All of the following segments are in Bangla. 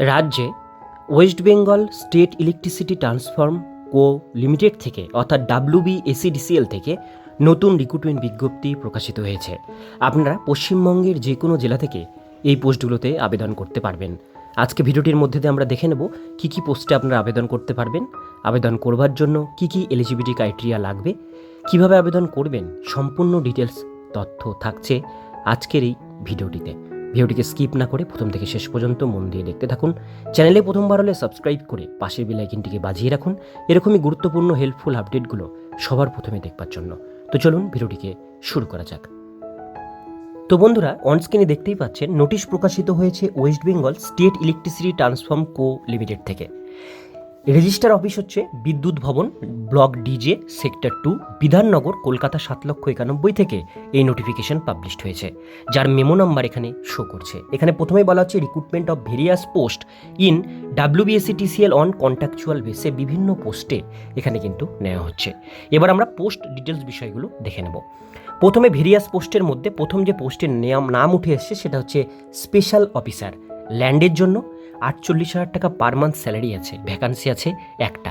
রাজ্যে West Bengal state electricity transform co limited থেকে, অর্থাৎ ডাব্লিউবি এসিডিসিএল থেকে নতুন রিক্রুটমেন্ট বিজ্ঞপ্তি প্রকাশিত হয়েছে। আপনারা পশ্চিমবঙ্গের যে কোনো জেলা থেকে এই পোস্টগুলোতে আবেদন করতে পারবেন। আজকে ভিডিওটির মধ্যে দিয়ে আমরা দেখে নেব কী কী পোস্টে আপনারা আবেদন করতে পারবেন, আবেদন করবার জন্য কী কী এলিজিবিলিটি ক্রাইটেরিয়া লাগবে, কীভাবে আবেদন করবেন, সম্পূর্ণ ডিটেলস তথ্য থাকছে আজকের এই ভিডিওটিতে। ভিডিওটিকে স্কিপ না করে প্রথম থেকে শেষ পর্যন্ত মন দিয়ে দেখতে থাকুন। চ্যানেলে প্রথমবার হলে সাবস্ক্রাইব করে পাশের বেলাইকিনটিকে বাজিয়ে রাখুন। এরকমই গুরুত্বপূর্ণ হেল্পফুল আপডেটগুলো সবার প্রথমে দেখবার জন্য। তো চলুন ভিডিওটিকে শুরু করা যাক। তো বন্ধুরা অনস্ক্রিনে দেখতেই পাচ্ছেন নোটিশ প্রকাশিত হয়েছে West Bengal state electricity transform co limited থেকে। রেজিস্টার অফিস হচ্ছে Bidyut Bhavan, block DJ, sector two, Bidhannagar, Kolkata সাত লক্ষ একানব্বই থেকে এই নোটিফিকেশন পাবলিশড হয়েছে, যার মেমো নাম্বার এখানে শো করছে। এখানে প্রথমেই বলা হচ্ছে recruitment of various post in WBSC TCL on contractual বেসে বিভিন্ন পোস্টে এখানে কিন্তু নেওয়া হচ্ছে। এবার আমরা পোস্ট ডিটেলস বিষয়গুলো দেখে নেব। প্রথমে ভেরিয়াস পোস্টের মধ্যে প্রথম যে পোস্টের নাম উঠে এসছে সেটা হচ্ছে স্পেশাল অফিসার ল্যান্ডের জন্য আটচল্লিশ হাজার টাকা পার মান্থ স্যালারি আছে ভ্যাকান্সি আছে একটা।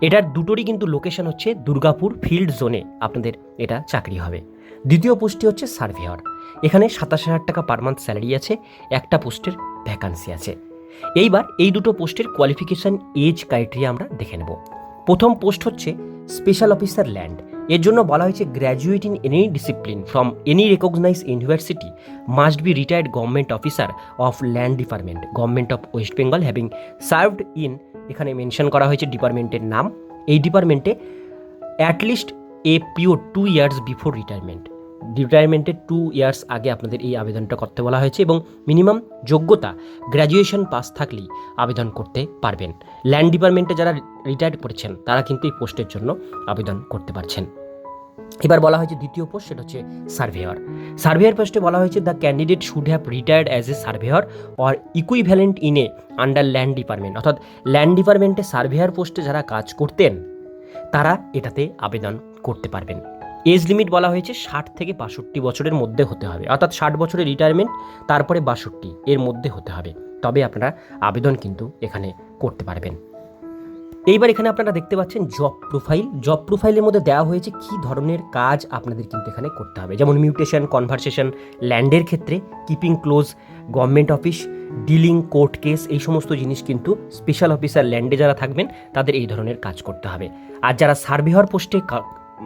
এটার দুটোরই কিন্তু লোকেশন হচ্ছে দুর্গাপুর ফিল্ড জোনে আপনাদের এটা চাকরি হবে। দ্বিতীয় পোস্টটি হচ্ছে সার্ভেয়ার এখানে সাতাশ হাজার টাকা পার মান্থ স্যালারি আছে, একটা পোস্টের ভ্যাকান্সি আছে। এইবার এই দুটো পোস্টের কোয়ালিফিকেশান এজ ক্রাইটেরিয়া আমরা দেখে নেব। প্রথম পোস্ট হচ্ছে স্পেশাল অফিসার ল্যান্ড এর জন্য বলা হয়েছে graduate in any discipline from any recognise university must be retired government officer of land department government of West Bengal having served in এখানে মেনশন করা হয়েছে ডিপার্টমেন্টের নাম, এই ডিপার্টমেন্টে at least a pure two years before retirement রিটায়ারমেন্টের টু ইয়ার্স আগে আপনাদের এই আবেদনটা করতে বলা হয়েছে এবং মিনিমাম যোগ্যতা গ্র্যাজুয়েশন পাস থাকলেই আবেদন করতে পারবেন। ল্যান্ড ডিপার্টমেন্টে যারা রিটায়ার্ড করেছেন, তারা কিন্তু এই পোস্টের জন্য আবেদন করতে পারছেন। এবার বলা হয়েছে দ্বিতীয় পোস্ট সেটা হচ্ছে সার্ভেয়ার সার্ভেয়ার পোস্টে বলা হয়েছে the candidate should have retired as a surveyor or equivalent in a under land department অর্থাৎ ল্যান্ড ডিপার্টমেন্টে সার্ভেয়ার পোস্টে যারা কাজ করতেন, তারা এটাতে আবেদন করতে পারবেন। এজ লিমিট বলা হয়েছে ষাট থেকে বাষট্টি বছরের মধ্যে হতে হবে। অর্থাৎ ষাট বছরের রিটায়ারমেন্ট তারপরে বাষট্টি এর মধ্যে হতে হবে। তবে আপনারা আবেদন কিন্তু এখানে করতে পারবেন। এইবার এখানে আপনারা দেখতে পাচ্ছেন জব প্রোফাইল জব প্রোফাইলের মধ্যে দেওয়া হয়েছে কী ধরনের কাজ আপনাদের কিন্তু এখানে করতে হবে। যেমন মিউটেশন কনভারসেশন ল্যান্ডের ক্ষেত্রে keeping close government office dealing court case এই সমস্ত জিনিস কিন্তু স্পেশাল অফিসার ল্যান্ডে যারা থাকবেন, তাদের এই ধরনের কাজ করতে হবে। আর যারা সার্ভেহর পোস্টে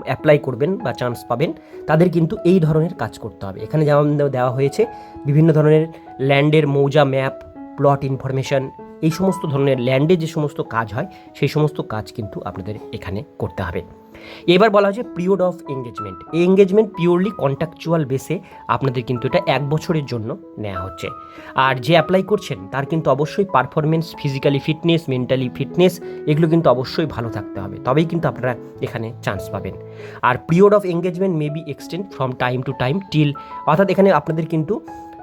অ্যাপ্লাই করবেন বা চান্স পাবেন, তাদের কিন্তু এই ধরনের কাজ করতে হবে। এখানে যেমন দেওয়া হয়েছে, বিভিন্ন ধরনের ল্যান্ডের মৌজা ম্যাপ প্লট ইনফরমেশান এই সমস্ত ধরনের ল্যান্ডে যে সমস্ত কাজ হয়, সেই সমস্ত কাজ কিন্তু আপনাদের এখানে করতে হবে। এবার বলা হয়েছে পিরিয়ড অফ এঙ্গেজমেন্ট এই এঙ্গেজমেন্ট পিওরলি কন্ট্রাকচুয়াল বেসে আপনাদের কিন্তু এটা এক বছরের জন্য নেওয়া হচ্ছে। আর যে অ্যাপ্লাই করছেন, তার কিন্তু অবশ্যই performance physically fitness mentally fitness এগুলো কিন্তু অবশ্যই ভালো থাকতে হবে। তবেই কিন্তু আপনারা এখানে চান্স পাবেন। আর period of engagement may be extend from time to time till অর্থাৎ এখানে আপনাদের কিন্তু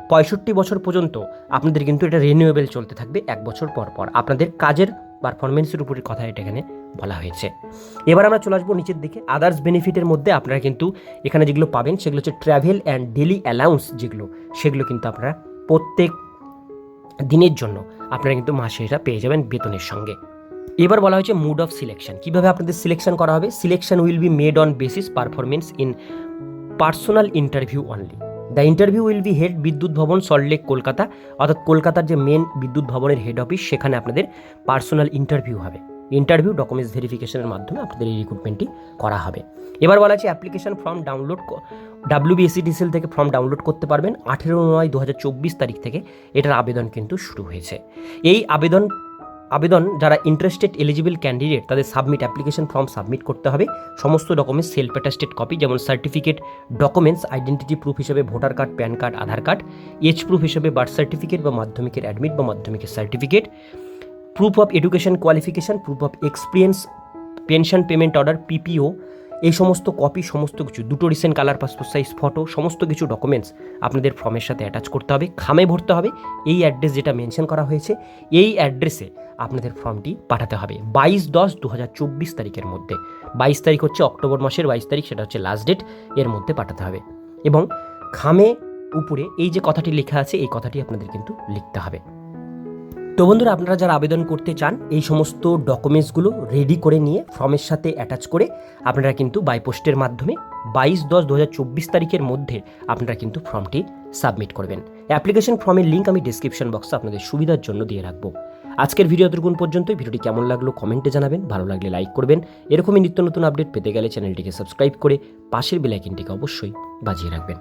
পঁয়ষট্টি বছর পর্যন্ত আপনাদের কিন্তু এটা রিনিউয়েবল চলতে থাকবে এক বছর পর পর। আপনাদের কাজের পারফরমেন্সের উপরে কথা এটা এখানে বলা হয়েছে। এবার আমরা চলে আসব নিচের দিকে। আদার্স বেনিফিটের মধ্যে আপনারা কিন্তু এখানে যেগুলো পাবেন, সেগুলো হচ্ছে ট্রাভেল অ্যান্ড ডেলি অ্যালাউন্স যেগুলো, সেগুলো কিন্তু আপনারা প্রত্যেক দিনের জন্য আপনারা কিন্তু মাসে এটা পেয়ে যাবেন বেতনের সঙ্গে। এবার বলা হয়েছে মুড অফ সিলেকশন কীভাবে আপনাদের সিলেকশন করা হবে? Selection will be made on basis performance in personal interview only the interview will be head Bidyut Bhavan Salt Lake Kolkata. অর্থাৎ কলকাতার যে মেন বিদ্যুৎ ভবনের হেড অফিস সেখানে আপনাদের পার্সোনাল ইন্টারভিউ হবে। ইন্টারভিউ ডকুমেন্টস ভেরিফিকেশনের মাধ্যমে আপনাদের এই রিক্রুটমেন্টটি করা হবে। এবার বলা আছে অ্যাপ্লিকেশন ফর্ম ডাউনলোড ডাব্লিউবিএসিডিসিএল থেকে ফর্ম ডাউনলোড করতে পারবেন। আঠেরো নয় দু হাজার চব্বিশ তারিখ থেকে এটার আবেদন কিন্তু শুরু হয়েছে। এই আবেদন আবেদন যারা ইন্টারেস্টেড এলিজিবল ক্যান্ডিডেট তাদের সাবমিট অ্যাপ্লিকেশন ফর্ম সাবমিট করতে হবে। সমস্ত ডকুমেন্টস সেলফ অ্যাটাস্টেড কপি যেমন সার্টিফিকেট ডকুমেন্টস আইডেন্টিটি প্রুফ হিসেবে voter card pan card Aadhaar card age proof হিসেবে বার্থ সার্টিফিকেট বা মাধ্যমিকের অ্যাডমিট বা মাধ্যমিকের certificate proof of education qualification proof of experience pension payment order PPO এই সমস্ত কপি সমস্ত কিছু, দুটো recent colour passport size photo সমস্ত কিছু ডকুমেন্টস আপনাদের ফর্মের সাথে অ্যাটাচ করতে হবে, খামে ভরতে হবে, এই অ্যাড্রেস যেটা মেনশন করা হয়েছে, এই অ্যাড্রেসে আপনাদের ফর্মটি পাঠাতে হবে, বাইশ দশ দু হাজার চব্বিশ তারিখের মধ্যে, বাইশ তারিখ হচ্ছে অক্টোবর মাসের বাইশ তারিখ, সেটা হচ্ছে লাস্ট ডেট এর মধ্যে পাঠাতে হবে, এবং খামে উপরে এই যে কথাটি লেখা আছে, এই কথাটি আপনাদের কিন্তু লিখতে হবে। তো বন্ধুরা, আপনারা যারা আবেদন করতে চান, এই সমস্ত ডকুমেন্টসগুলো রেডি করে নিয়ে ফর্মের সাথে অ্যাটাচ করে আপনারা কিন্তু বাই পোস্টের মাধ্যমে বাইশ দশ দু তারিখের মধ্যে আপনারা কিন্তু ফর্মটি সাবমিট করবেন। অ্যাপ্লিকেশন ফর্মের লিঙ্ক আমি ডিসক্রিপশন বক্সে আপনাদের সুবিধার জন্য দিয়ে রাখব। আজকের ভিডিও এতটুকুন পর্যন্ত। ভিডিওটি কেমন লাগল কমেন্টে জানাবেন, ভালো লাগলে লাইক করবেন। এরকমই নিত্য নতুন আপডেট পেতে গেলে চ্যানেলটিকে সাবস্ক্রাইব করে পাশের বেলাইকিনটিকে অবশ্যই বাজিয়ে রাখবেন।